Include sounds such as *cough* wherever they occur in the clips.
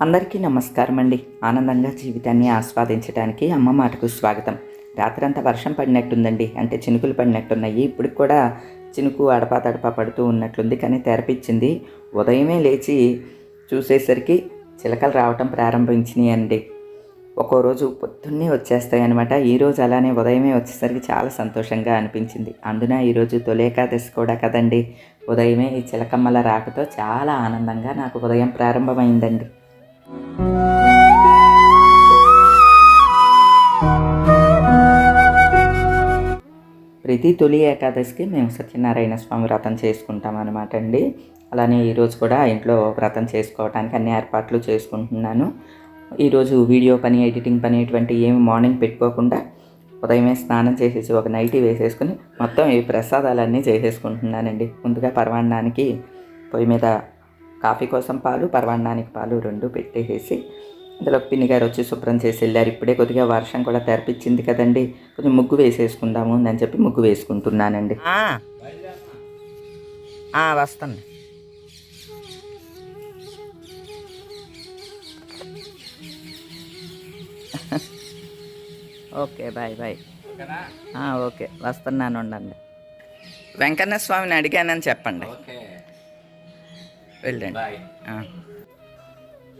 అందరికీ నమస్కారం అండి ఆనందంగా జీవితాన్ని ఆస్వాదించడానికి అమ్మ మాటకు స్వాగతం. రాత్రంతా వర్షం పడినట్టుందండి. అంటే చినుకులు పడినట్టున్నాయి. ఇప్పుడు కూడా చినుకు అడపా తడపా పడుతూ ఉన్నట్లుంది. కానీ తెరపిచ్చింది. ఉదయమే లేచి చూసేసరికి చిలకలు రావటం ప్రారంభించినాయి అండి ఒక్కో రోజు పొద్దున్నే వచ్చేస్తాయి అనమాట ఈరోజు అలానే ఉదయమే వచ్చేసరికి చాలా సంతోషంగా అనిపించింది. అందున ఈరోజు తొలేకాదశి కూడా కదండి. ఉదయమే ఈ చిలకమ్మల రాకతో చాలా ఆనందంగా నాకు ఉదయం ప్రారంభమైందండి. ప్రతి తొలి ఏకాదశికి మేము సత్యనారాయణ స్వామి వ్రతం చేసుకుంటాం అనమాట అండి. అలానే ఈరోజు కూడా ఇంట్లో వ్రతం చేసుకోవడానికి అన్ని ఏర్పాట్లు చేసుకుంటున్నాను. ఈరోజు వీడియో పని ఎడిటింగ్ పని ఇటువంటి ఏమి మార్నింగ్ పెట్టుకోకుండా ఉదయమే స్నానం చేసేసి ఒక నైటీ వేసేసుకుని మొత్తం ఈ ప్రసాదాలన్నీ చేసేసుకుంటున్నానండి. ముందుగా పర్వాణానికి పొయ్యి మీద కాఫీ కోసం పాలు పరమాన్నానికి పాలు రెండు పెట్టేసేసి అందులో పిన్ని గారు వచ్చి శుభ్రం చేసి వెళ్ళారు. ఇప్పుడే కొద్దిగా వర్షం కూడా తెరపించింది కదండి. కొంచెం ముగ్గు వేసేసుకుందాము అని చెప్పి ముగ్గు వేసుకుంటున్నానండి. వస్తాను. *laughs* Okay bye bye. ఓకే వస్తున్నాను ఉండండి. వెంకన్న స్వామిని అడిగానని చెప్పండి. వెళ్ళండి.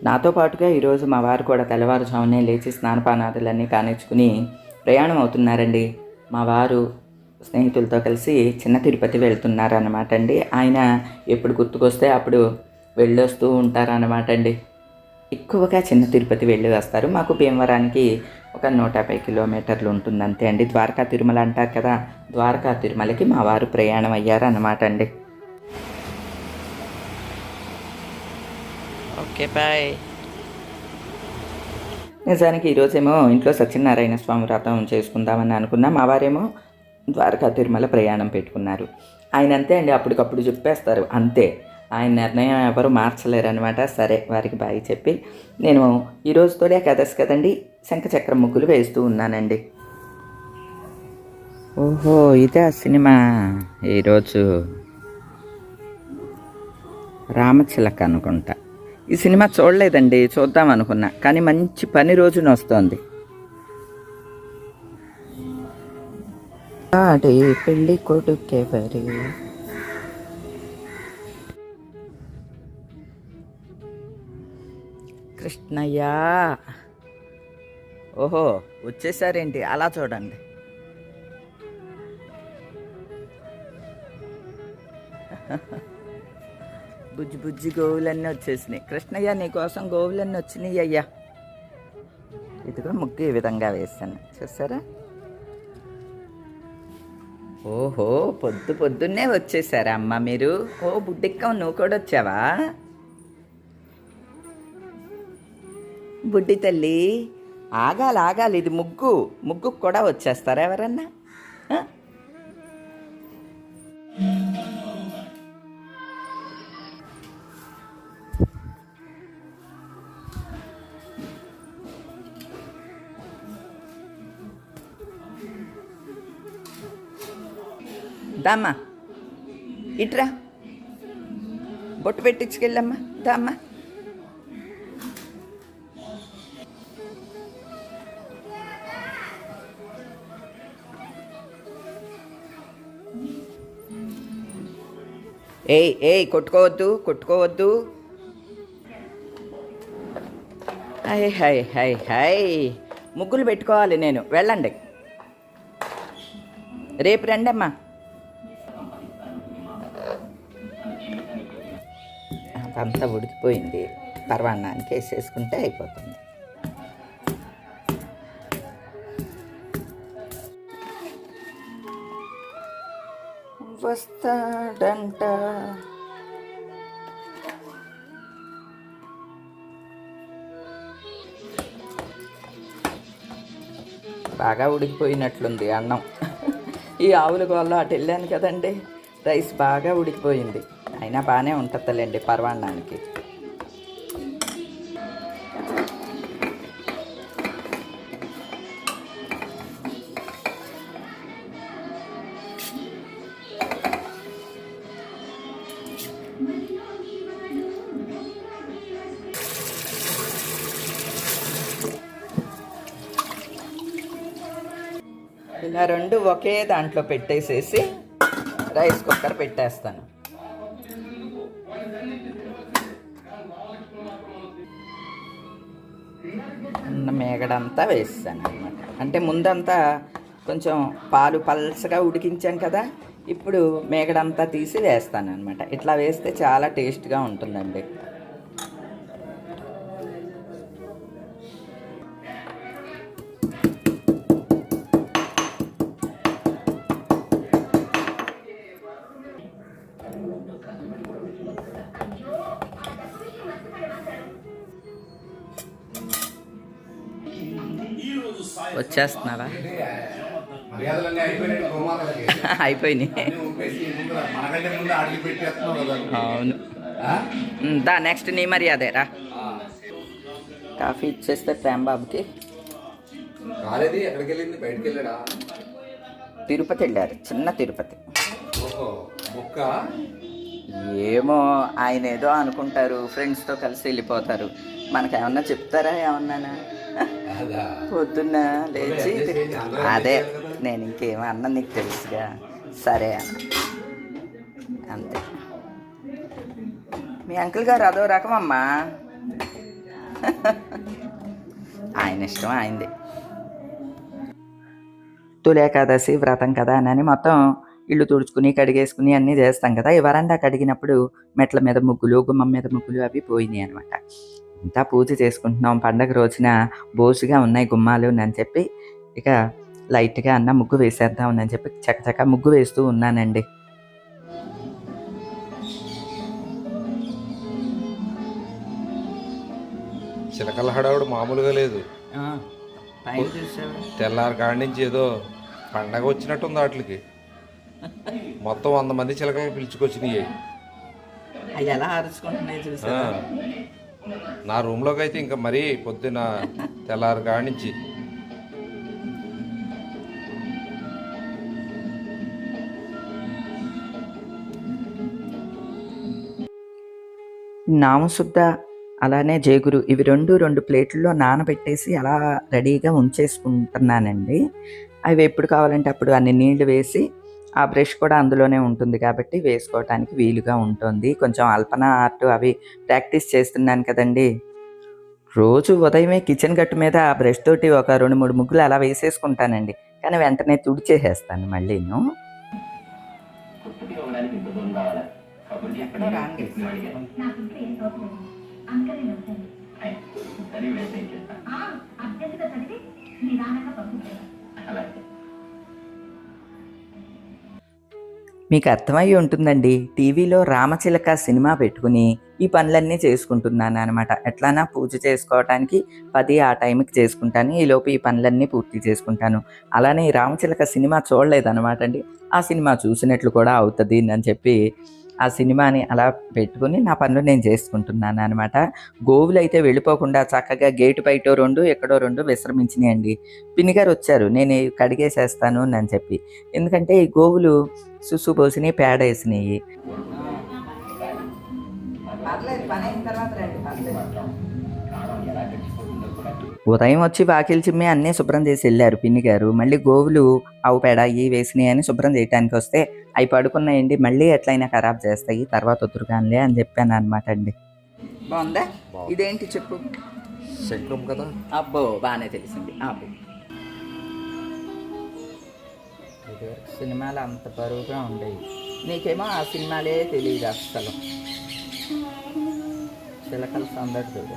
నాతో పాటుగా ఈరోజు మా వారు కూడా తెల్లవారుజామునే లేచి స్నానపానాదులన్నీ కానిచ్చుకుని ప్రయాణం అవుతున్నారండి మా వారు స్నేహితులతో కలిసి చిన్న తిరుపతి వెళ్తున్నారు అనమాట అండి ఆయన ఎప్పుడు గుర్తుకొస్తే అప్పుడు వెళ్ళొస్తూ ఉంటారన్నమాట అండి ఎక్కువగా చిన్న తిరుపతి వెళ్ళి వస్తారు. మాకు భీమవరానికి ఒక నూట యాభై కిలోమీటర్లు ఉంటుంది అంతే అండి. ద్వారకా తిరుమల అంటారు కదా ద్వారకా తిరుమలకి మా వారు ప్రయాణం అయ్యారు అన్నమాట అండి ఓకే బాయ్. నిజానికి ఈరోజేమో ఇంట్లో సత్యనారాయణ స్వామి వ్రతం చేసుకుందామని అనుకున్నా. మా వారేమో ద్వారకా తిరుమల ప్రయాణం పెట్టుకున్నారు. ఆయన అంతే అండి అప్పటికప్పుడు చెప్పేస్తారు. అంతే. ఆయన నిర్ణయం ఎవరు మార్చలేరు అనమాట సరే వారికి బాయ్ చెప్పి నేను ఈరోజుతోనే కథస్ ఏకాదశి కదండి శంఖచక్ర ముగ్గులు వేస్తూ ఉన్నానండి. ఓహో ఇదే ఆ సినిమా. ఈరోజు రామచిలక అనుకుంటా. ఈ సినిమా చూడలేదండి చూద్దాం అనుకున్నా. కానీ మంచి పని రోజున వస్తోంది. ఆడే పెళ్ళి కొడుకెవరి? కృష్ణయ్య. ఓహో వచ్చేసారేంటి? అలా చూడండి. బుజ్జి బుజ్జి గోవులన్నీ వచ్చేసినాయి. కృష్ణయ్య నీకోసం గోవులన్నీ వచ్చినాయి అయ్యా. ఇదిగో ముగ్గు ఈ విధంగా వేస్తాను చూసారా? ఓహో పొద్దు పొద్దున్నే వచ్చేసారా అమ్మ మీరు? ఓ బుడ్డిక్కం నువ్వు కూడా వచ్చావా? బుడ్డి తల్లి ఆగాలి ఆగాలి ఇది ముగ్గు. ముగ్గుకు కూడా వచ్చేస్తారా ఎవరన్నా? దామ్మా. ఇట్రా. బొట్టు పెట్టించుకెళ్ళమ్మా. దామ్మా. ఏయ్ ఏయ్ కొట్టుకోవద్దు కొట్టుకోవద్దు. హై హై హై హై. ముగ్గులు పెట్టుకోవాలి నేను. వెళ్ళండి. రేపు రండమ్మా. అంతా ఉడికిపోయింది. పర్వాన్నానికి వేసేసుకుంటే అయిపోతుంది. వస్తాడంట. బాగా ఉడికిపోయినట్లుంది అన్నం. ఈ ఆవుల గోళ్ళ అటు వెళ్ళాను కదండి. రైస్ బాగా ఉడికిపోయింది. అయినా బాగానే ఉంటుందిలేండి పర్వాడడానికి ఇలా రెండు ఒకే దాంట్లో పెట్టేసేసి రైస్ కుక్కర్ పెట్టేస్తాను. ఇక్కడ అంతా వేస్తాను అనమాట అంటే ముందంతా కొంచెం పాలు పల్చగా ఉడికించాం కదా ఇప్పుడు మేగడంతా తీసి వేస్తాను అనమాట ఇట్లా వేస్తే చాలా టేస్ట్గా ఉంటుందండి. పెట్టేస్తున్నావు కదా అవును. దా నెక్స్ట్ నీ మర్యాదేరా కాఫీ ఇచ్చేస్తే ప్రేమ్ బాబుకి తిరుపతి వెళ్ళారు. చిన్న తిరుపతి. ఏమో ఆయన ఏదో అనుకుంటారు. ఫ్రెండ్స్తో కలిసి వెళ్ళిపోతారు. మనకేమన్నా చెప్తారా ఏమన్నానా? పొద్దున్న లేచి అదే. నేను ఇంకేమో అన్న నీకు తెలుసుగా. సరే అన్న. అంతే. మీ అంకుల్ గారు అదో రకం అమ్మా ఆయన ఇష్టం ఆయనది. తొలి ఏకాదశి వ్రతం కదా అని మొత్తం ఇల్లు తుడుచుకుని కడిగేసుకుని అన్నీ చేస్తాం కదా. ఈ వరండా కడిగినప్పుడు మెట్ల మీద ముగ్గులు గుమ్మం మీద ముగ్గులు అవి పోయినాయి అనమాట ఇంతా పూజ చేసుకుంటున్నాం. పండగ రోజున బోసుగా ఉన్నాయి గుమ్మాలు అని చెప్పి ఇక లైట్గా అన్న ముగ్గు వేసేద్దాం అని చెప్పి చకచక ముగ్గు వేస్తూ ఉన్నానండి. చిలకల హడావుడు మామూలుగా లేదు. తెల్లారి కాడి నుంచి ఏదో పండగ వచ్చినట్టుంది వాటికి. మొత్తం వంద మంది చిలకలు పిలుచుకొచ్చినాయి. అవి ఎలా అరుచుకుంటున్నాయి ఆ. నా రూమ్లోకి అయితే ఇంకా మరీ పొద్దున తెల్లారు కానించి నామశుద్ధ అలానే జేగురు ఇవి రెండు రెండు ప్లేట్లలో నానబెట్టేసి అలా రెడీగా ఉంచేసుకుంటున్నానండి. అవి ఎప్పుడు కావాలంటే అప్పుడు అన్ని నీళ్ళు వేసి ఆ బ్రష్ కూడా అందులోనే ఉంటుంది కాబట్టి వేసుకోవటానికి వీలుగా ఉంటుంది. కొంచెం అల్పన ఆర్ట్ అవి ప్రాక్టీస్ చేస్తున్నాను కదండి. రోజు ఉదయమే కిచెన్ గట్టు మీద ఆ బ్రష్ తోటి ఒక రెండు మూడు ముగ్గులు అలా వేసేసుకుంటానండి. కానీ వెంటనే తుడిచేసేస్తాను మళ్ళీను. ఎక్కడో మీకు అర్థమయ్యి ఉంటుందండి. టీవీలో రామచిలక సినిమా పెట్టుకుని ఈ పనులన్నీ చేసుకుంటున్నాను అనమాట ఎట్లానా పూజ చేసుకోవటానికి పది ఆ టైంకి చేసుకుంటాను. ఈలోపు ఈ పనులన్నీ పూర్తి చేసుకుంటాను. అలానే ఈ రామచిలక సినిమా చూడలేదన్నమాట అండి. ఆ సినిమా చూసినట్లు కూడా అవుతుంది అని చెప్పి ఆ సినిమాని అలా పెట్టుకుని నా పనులు నేను చేసుకుంటున్నాను అనమాట గోవులు అయితే వెళ్ళిపోకుండా చక్కగా గేటు బయట రెండు ఎక్కడో రెండు విశ్రమించినాయండి. పిన్నిగారు వచ్చారు నేను కడిగేసేస్తాను అని చెప్పి. ఎందుకంటే ఈ గోవులు సుసు పోసినాయి పేడ వేసినాయి. ఉదయం వచ్చి వాకిలి చిమ్మి అన్నీ శుభ్రం చేసి వెళ్ళారు. పిన్ని గారు మళ్ళీ గోవులు ఆవు పేడ ఇవి వేసినాయి అని శుభ్రం చేయడానికి వస్తే అవి పడుకున్నాయండి. మళ్ళీ ఎట్లయినా ఖరాబ్ చేస్తాయి. తర్వాత వద్దురుగానిలే అని చెప్పాను అనమాట అండి. బాగుందా? బాగుంది. ఇదేంటి చెప్పు? శంఖం కదా? అబ్బో బాగానే తెలిసింది. అబ్బో ఇదివరకు సినిమాలు అంత బరువుగా ఉండేవి నీకేమో ఆ సినిమాలే తెలియదు అస్సలు. చిలకల సందడి చూడు.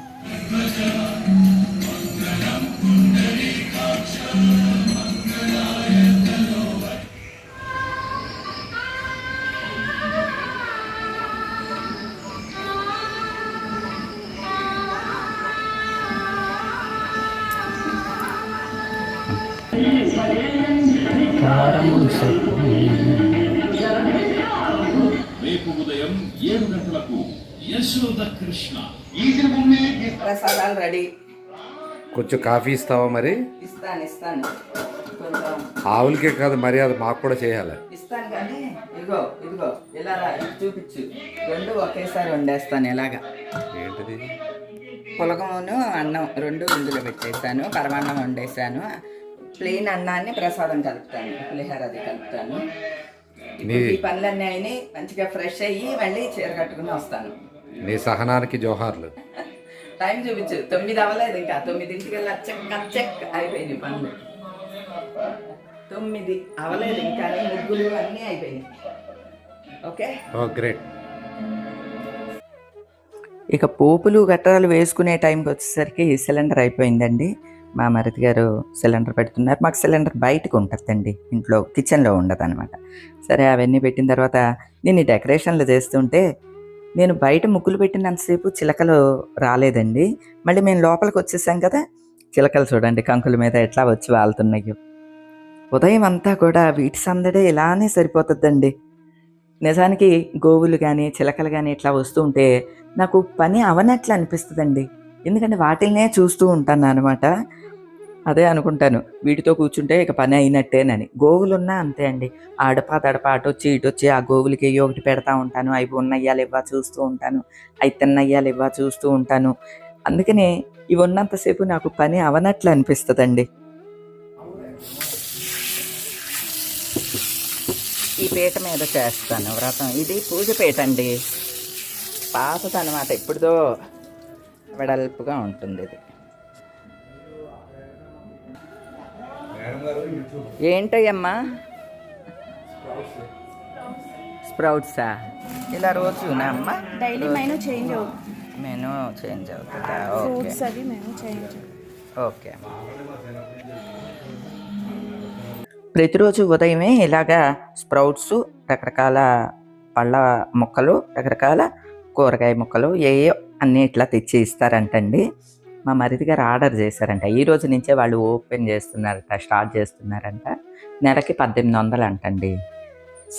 కొంచెం కాఫీ ఇస్తావా మరి? ఇస్తాను ఇస్తాను. ఆవులకే కాదు మర్యాద మాకు కూడా చేయాలి. ఇస్తాను కానీ ఇదిగో ఇదిగో ఇలా రా, ఇది చూపించు. రెండు ఒకేసారి వండేస్తాను ఇలాగా. ఏంటిది? పులగమును అన్నం రెండు ఇందులో పెట్టేశాను పరమాన్నం వండేసాను ప్లెయిన్ అన్నాన్ని ప్రసాదం కలుపుతాను పులిహోర అది కలుపుతాను. ఇప్పుడు నీ- ఈ పనులన్నీ అయినాయి మంచిగా ఫ్రెష్ అయ్యి మళ్ళీ చీర కట్టుకుని వస్తాను. నీ సహనానికి జోహార్లు. టైం చూపించు. తొమ్మిది అవ్వలేదు ఇంకా. తొమ్మిదింటికి వెళ్ళి చెక్ చెక్ అయిపోయినాయి పనులు. తొమ్మిది అవ్వలేదు ఇంకా ముగ్గులు అన్నీ అయిపోయినాయి. ఓకే? Oh great. ఇక పోపులు గట్రాలు వేసుకునే టైంకి వచ్చేసరికి సిలిండర్ అయిపోయిందండి. మా మరిది గారు సిలిండర్ పెడుతున్నారు. మాకు సిలిండర్ బయటకు ఉంటుందండి. ఇంట్లో కిచెన్లో ఉండదు అనమాట సరే అవన్నీ పెట్టిన తర్వాత నేను ఈ డెకరేషన్లు చేస్తుంటే నేను బయట ముగ్గులు పెట్టినంతసేపు చిలకలు రాలేదండి. మళ్ళీ మేము లోపలికి వచ్చేసాం కదా చిలకలు చూడండి కంకుల మీద ఎట్లా వచ్చి వాళ్తున్నాయో. ఉదయం అంతా కూడా వీటి సందడే ఇలానే సరిపోతుందండి. నిజానికి గోవులు కానీ చిలకలు కానీ ఇట్లా వస్తూ ఉంటే నాకు పని అవనట్లు అనిపిస్తుందండి. ఎందుకంటే వాటిల్నే చూస్తూ ఉంటాను అనమాట అదే అనుకుంటాను. వీటితో కూర్చుంటే ఇక పని అయినట్టేనని. గోవులున్నా అంతే అండి. ఆడపా దడప అటొచ్చి వచ్చి ఇటు వచ్చి ఆ గోవులకి ఒకటి పెడతా ఉంటాను. అవి ఉన్నయ్యాలు ఇవ్వా చూస్తూ ఉంటాను. అవి తిన్నయ్యాలు ఇవ్వా చూస్తూ ఉంటాను. అందుకనే ఇవి ఉన్నంతసేపు నాకు పని అవనట్లు అనిపిస్తుందండి. ఈ పీట మీద చేస్తాను వ్రతం. ఇది పూజ పీట అండి. పాతదనమాట. ఇప్పుడుదో వెడల్పుగా ఉంటుంది ఇది. ఏంటయ్యమ్మా? స్ప్రౌట్సా. ఇలా అమ్మా? డైలీ మెనూ చేంజ్ అవుతుంది. మెనూ చేంజ్ అవుతుందా? ఓకే. ఫ్రూట్స్ అవి మెనూ చేంజ్ ఓకే అమ్మా. ప్రతిరోజు ఉదయమే ఇలాగా స్ప్రౌట్స్ రకరకాల పళ్ళ ముక్కలు రకరకాల కూరగాయ ముక్కలు ఏయో అన్నీ ఇట్లా తెచ్చి ఇస్తారంటండి. మా మరిది గారు ఆర్డర్ చేశారంట. ఈ రోజు నుంచే వాళ్ళు ఓపెన్ చేస్తున్నారట స్టార్ట్ చేస్తున్నారంట. నెలకి పద్దెనిమిది వందలు అంటండి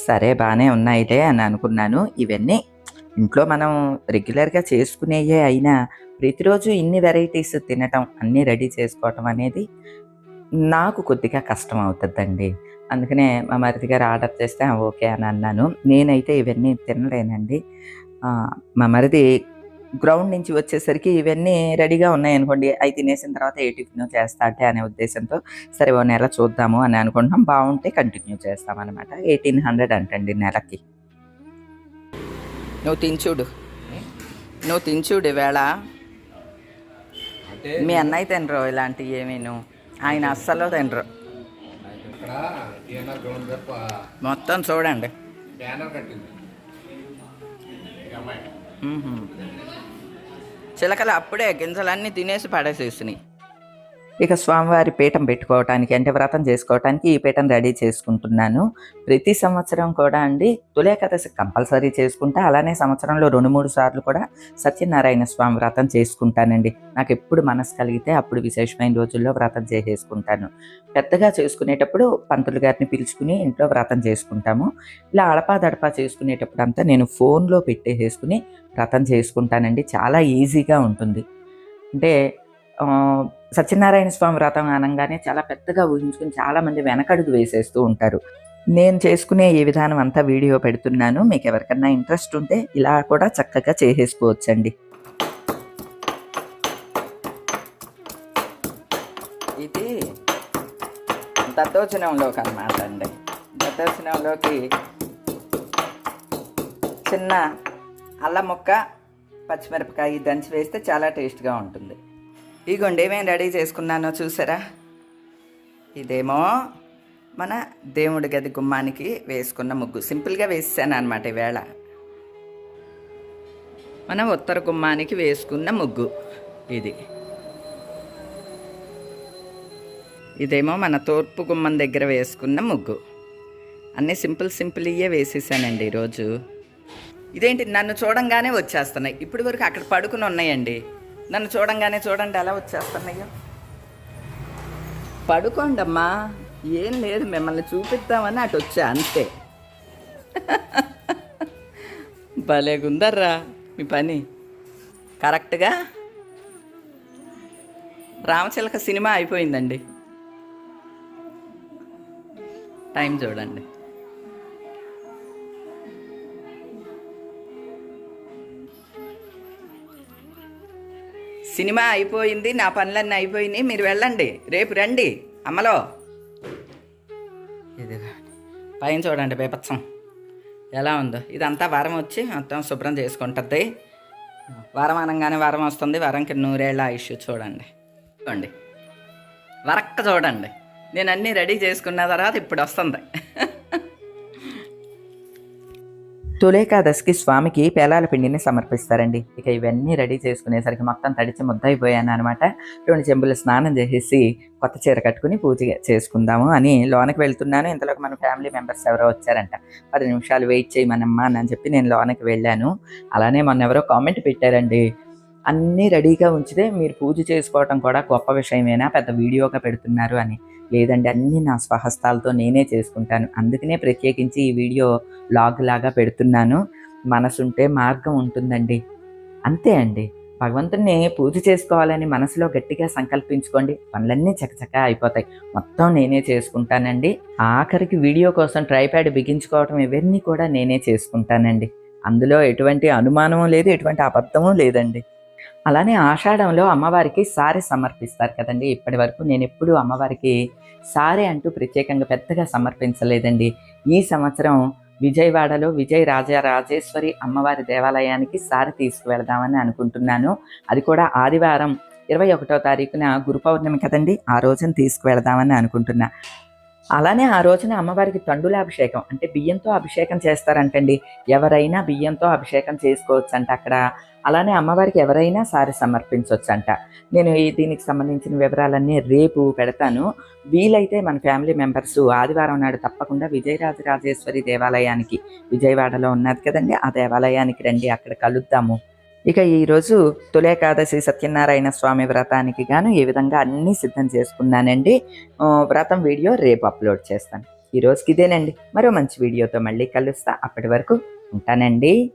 సరే బాగానే ఉన్నాయిలే అని అనుకున్నాను. ఇవన్నీ ఇంట్లో మనం రెగ్యులర్గా చేసుకునేయే అయినా ప్రతిరోజు ఇన్ని వెరైటీస్ తినటం అన్నీ రెడీ చేసుకోవటం అనేది నాకు కొద్దిగా కష్టం అవుతుందండి. అందుకనే మా మరిది గారు ఆర్డర్ చేస్తే ఓకే అని అన్నాను. నేనైతే ఇవన్నీ తినలేనండి. మా మరిది గ్రౌండ్ నుంచి వచ్చేసరికి ఇవన్నీ రెడీగా ఉన్నాయనుకోండి. అవి తినేసిన తర్వాత ఏ టిఫిన్ చేస్తా అంటే అనే ఉద్దేశంతో సరే ఓ నెల చూద్దాము అని అనుకుంటున్నాం. బాగుంటే కంటిన్యూ చేస్తాం అనమాట ఎయిటీన్ హండ్రెడ్ అంటండి నెలకి. నువ్వు తినచూడు. నువ్వు తినచూడు ఈవేళ. మీ అన్నయ్య తినరు ఇలాంటివి ఏమీను. ఆయన అస్సలు తినరు. మొత్తం చూడండి. బ్యానర్ కట్టింది. మ్మ్హ. చిలకలు అప్పుడే గింజలన్నీ తినేసి పడేసేసినాయి. ఇక స్వామివారి పీఠం పెట్టుకోవటానికి అంటే వ్రతం చేసుకోవటానికి ఈ పీఠం రెడీ చేసుకుంటున్నాను. ప్రతి సంవత్సరం కూడా అండి తులేకాదశి కంపల్సరీ చేసుకుంటా అలానే సంవత్సరంలో రెండు మూడు సార్లు కూడా సత్యనారాయణ స్వామి వ్రతం చేసుకుంటానండి. నాకు ఎప్పుడు మనసు కలిగితే అప్పుడు విశేషమైన రోజుల్లో వ్రతం చేసేసుకుంటాను. పెద్దగా చేసుకునేటప్పుడు పంతులు గారిని పిలుచుకుని ఇంట్లో వ్రతం చేసుకుంటాము. ఇలా అడపా దడపా చేసుకునేటప్పుడు అంతా నేను ఫోన్లో పెట్టేసేసుకుని వ్రతం చేసుకుంటానండి. చాలా ఈజీగా ఉంటుంది. అంటే సత్యనారాయణ స్వామి వ్రతం అనగానే చాలా పెద్దగా ఊహించుకుని చాలామంది వెనకడుగు వేసేస్తూ ఉంటారు. నేను చేసుకునే ఈ విధానం అంతా వీడియో పెడుతున్నాను. మీకు ఎవరికన్నా ఇంట్రెస్ట్ ఉంటే ఇలా కూడా చక్కగా చేసేసుకోవచ్చండి. ఇది దత్తోచనంలోకి అనమాట అండి. దత్తోచనంలోకి చిన్న అల్లం ముక్క పచ్చిమిరపకాయ దంచి వేస్తే చాలా టేస్ట్గా ఉంటుంది. ఇగోండి ఏమేమి రెడీ చేసుకున్నానో చూసారా? ఇదేమో మన దేవుడి గది గుమ్మానికి వేసుకున్న ముగ్గు. సింపుల్గా వేసాను అనమాట ఈవేళ. మన ఉత్తర గుమ్మానికి వేసుకున్న ముగ్గు ఇది. ఇదేమో మన తూర్పు గుమ్మం దగ్గర వేసుకున్న ముగ్గు. అన్నీ సింపుల్ సింపుల్ ఇయ్యే వేసేసానండి ఈరోజు. ఇదేంటి నన్ను చూడంగానే వచ్చేస్తున్నాయి. ఇప్పటి వరకు అక్కడ పడుకుని ఉన్నాయండి. నన్ను చూడంగానే చూడండి ఎలా వచ్చేస్తున్నాయో. పడుకోండమ్మా ఏం లేదు మిమ్మల్ని చూపిద్దామని అటు వచ్చా అంతే. *laughs* భలేగుందర్రా మీ పని. కరెక్ట్గా? రామచిలక సినిమా అయిపోయిందండి. టైం చూడండి. సినిమా అయిపోయింది నా పనులన్నీ అయిపోయినాయి మీరు వెళ్ళండి. రేపు రండి. అమ్మలో. ఇది పైన చూడండి బేపత్సం. ఎలా ఉందో. ఇదంతా వారం వచ్చి మొత్తం శుభ్రం చేసుకుంటుంది. వారం అనగానే వారం వస్తుంది వారంకి నూరేళ్ళ ఆయుష్ చూడండి. చూడండి. వరక్క చూడండి. నేను అన్నీ రెడీ చేసుకున్న తర్వాత ఇప్పుడు వస్తుంది. తులేకాదశికి స్వామికి పేలాల పిండిని సమర్పిస్తారండి. ఇక ఇవన్నీ రెడీ చేసుకునేసరికి మొత్తం తడిచి ముద్దయిపోయాను అనమాట రెండు చెంబులు స్నానం చేసేసి కొత్త చీర కట్టుకుని పూజ చేసుకుందాము అని లోనకి వెళ్తున్నాను. ఇంతలోకి మన ఫ్యామిలీ మెంబర్స్ ఎవరో వచ్చారంట. పది నిమిషాలు వెయిట్ చేయమనమ్మా అని చెప్పి నేను లోనకి వెళ్ళాను. అలానే మొన్న ఎవరో కామెంట్ పెట్టారండి. అన్నీ రెడీగా ఉంచితే మీరు పూజ చేసుకోవటం కూడా గొప్ప విషయమేనా? పెద్ద వీడియోగా పెడుతున్నారు అని. లేదండి అన్నీ నా స్వహస్తాలతో నేనే చేసుకుంటాను. అందుకనే ప్రత్యేకించి ఈ వీడియో లాగ్ లాగా పెడుతున్నాను. మనసుంటే మార్గం ఉంటుందండి. అంతే అండి. భగవంతుడిని పూజ చేసుకోవాలని మనసులో గట్టిగా సంకల్పించుకోండి. పనులన్నీ చకచకా అయిపోతాయి. మొత్తం నేనే చేసుకుంటానండి. ఆఖరికి వీడియో కోసం ట్రైప్యాడ్ బిగించుకోవటం ఇవన్నీ కూడా నేనే చేసుకుంటానండి. అందులో ఎటువంటి అనుమానము లేదు ఎటువంటి అబద్ధము లేదండి. అలానే ఆషాఢంలో అమ్మవారికి సారి సమర్పిస్తారు కదండి. ఇప్పటి వరకు నేను ఎప్పుడూ అమ్మవారికి సారే అంటూ ప్రత్యేకంగా పెద్దగా సమర్పించలేదండి. ఈ సంవత్సరం విజయవాడలో విజయ రాజా రాజేశ్వరి అమ్మవారి దేవాలయానికి సారి తీసుకువెళదామని అనుకుంటున్నాను. అది కూడా ఆదివారం ఇరవై ఒకటో తారీఖున గురు పౌర్ణమి కదండి ఆ రోజున తీసుకువెళదామని అనుకుంటున్నా. అలానే ఆ రోజున అమ్మవారికి తండుల అభిషేకం అంటే బియ్యంతో అభిషేకం చేస్తారంటండి. ఎవరైనా బియ్యంతో అభిషేకం చేసుకోవచ్చు అంట అక్కడ. అలానే అమ్మవారికి ఎవరైనా సారి సమర్పించవచ్చంట నేను ఈ దీనికి సంబంధించిన వివరాలన్నీ రేపు పెడతాను. వీలైతే మన ఫ్యామిలీ మెంబర్స్ ఆదివారం నాడు తప్పకుండా విజయరాజరాజేశ్వరి దేవాలయానికి విజయవాడలో ఉన్నది కదండి ఆ దేవాలయానికి రండి అక్కడ కలుద్దాము. ఇక ఈరోజు తులేకాదశి సత్యనారాయణ స్వామి వ్రతానికి గాను ఈ విధంగా అన్నీ సిద్ధం చేసుకున్నానండి. వ్రతం వీడియో రేపు అప్లోడ్ చేస్తాను. ఈ రోజుకి ఇదేనండి. మరో మంచి వీడియోతో మళ్ళీ కలుస్తా. అప్పటి వరకు ఉంటానండి.